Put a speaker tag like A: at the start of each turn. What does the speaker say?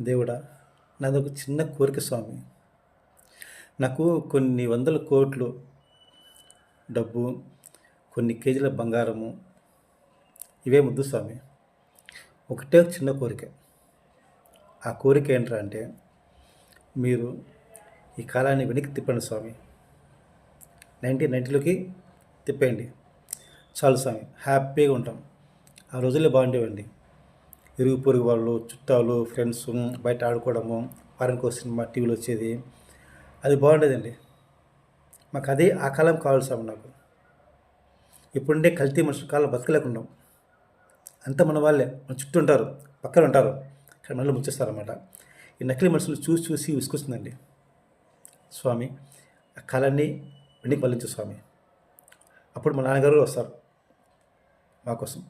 A: దేవుడా నాది ఒక చిన్న కోరిక స్వామి. నాకు కొన్ని వందల కోట్లు డబ్బు కొన్ని కేజీల బంగారము ఇవే ముద్దు స్వామి. ఒకటే చిన్న కోరిక. ఆ కోరిక ఏంట్రా అంటే మీరు ఈ కాలాన్ని వెనక్కి తిప్పండి స్వామి. నైన్టీన్ నైన్టీలోకి తిప్పేయండి. చాలు స్వామి హ్యాపీగా ఉంటాం. ఆ రోజుల్లో బాగుండేవండి. ఇరుగు పొరుగు వాళ్ళు చుట్టాలు ఫ్రెండ్స్ బయట ఆడుకోవడము వారానికి సినిమా టీవీలో వచ్చేది. అది బాగుండేదండి. మాకు అదే ఆ కాలం కావాలి సార్ నాకు. ఇప్పుడుండే కల్తీ మనుషుల కాలం బతకలేకుండా. అంతా మన వాళ్ళే. మన చుట్టూ ఉంటారు పక్కన ఉంటారు. కానీ మనల్ని ముంచేస్తారన్నమాట. ఈ నకిలీ మనుషులు చూసి చూసి విసుకొస్తుందండి. స్వామి ఆ కాలాన్ని వెండికి మళ్ళించు స్వామి. అప్పుడు మా నాన్నగారు వస్తారు మా కోసం.